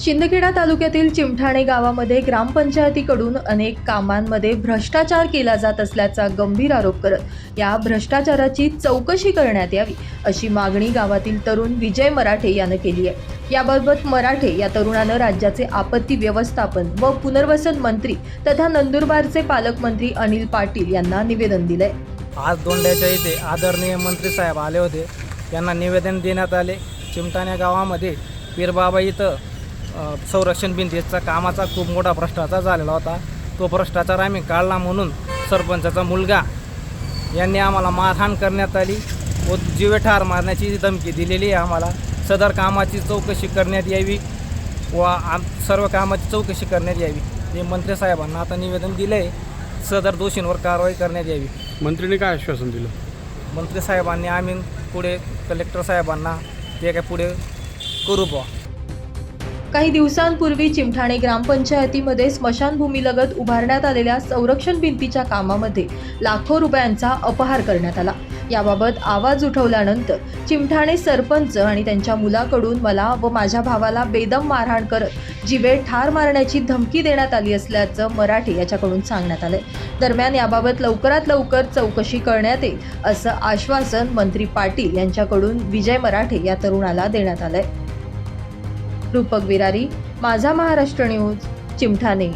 शिंदखेडा तालुक्यातील चिमठाणे गावामध्ये ग्रामपंचायतीकडून अनेक कामांमध्ये भ्रष्टाचार केला जात असल्याचा गंभीर आरोप करत या भ्रष्टाचाराची चौकशी करण्यात यावी अशी मागणी गावातील तरुण विजय मराठे यानं केली आहे. याबाबत मराठे या तरुणानं राज्याचे आपत्ती व्यवस्थापन व पुनर्वसन मंत्री तथा नंदुरबारचे पालकमंत्री अनिल पाटील यांना निवेदन दिलंय. आज दोंड्याच्या इथे आदरणीय मंत्री साहेब आले होते. यांना निवेदन देण्यात आले. चिमटाण्या गावामध्ये पीरबाबा इथं संरक्षण भिंतीचा कामाचा खूप मोठा भ्रष्टाचार झालेला होता. तो भ्रष्टाचार आम्ही काढला म्हणून सरपंचाचा मुलगा यांनी आम्हाला मारहाण करण्यात आली. व जीवे ठार मारण्याची धमकी दिलेली आहे आम्हाला. सदर कामाची चौकशी करण्यात यावी व आम सर्व कामाची चौकशी करण्यात यावी हे मंत्री साहेबांना आता निवेदन दिलं आहे सदर दोषींवर कारवाई करण्यात यावी. मंत्र्यांनी काय आश्वासन दिलं? मंत्री साहेबांनी आम्ही पुढे कलेक्टर साहेबांना ते काय पुढे करू बुवा. काही दिवसांपूर्वी चिमठाणे ग्रामपंचायतीमध्ये स्मशानभूमीलगत उभारण्यात आलेल्या संरक्षण भिंतीच्या कामामध्ये लाखो रुपयांचा अपहार करण्यात आला. याबाबत आवाज उठवल्यानंतर चिमठाणे सरपंच आणि त्यांच्या मुलाकडून मला व माझ्या भावाला बेदम मारहाण करत जिवे ठार मारण्याची धमकी देण्यात आली असल्याचं मराठे याच्याकडून सांगण्यात आलंय. दरम्यान याबाबत लवकरात लवकर चौकशी करण्यात येईल असं आश्वासन मंत्री पाटील यांच्याकडून विजय मराठे या तरुणाला देण्यात आलंय. रूपक विरारी माझा महाराष्ट्र न्यूज चिमठाणे.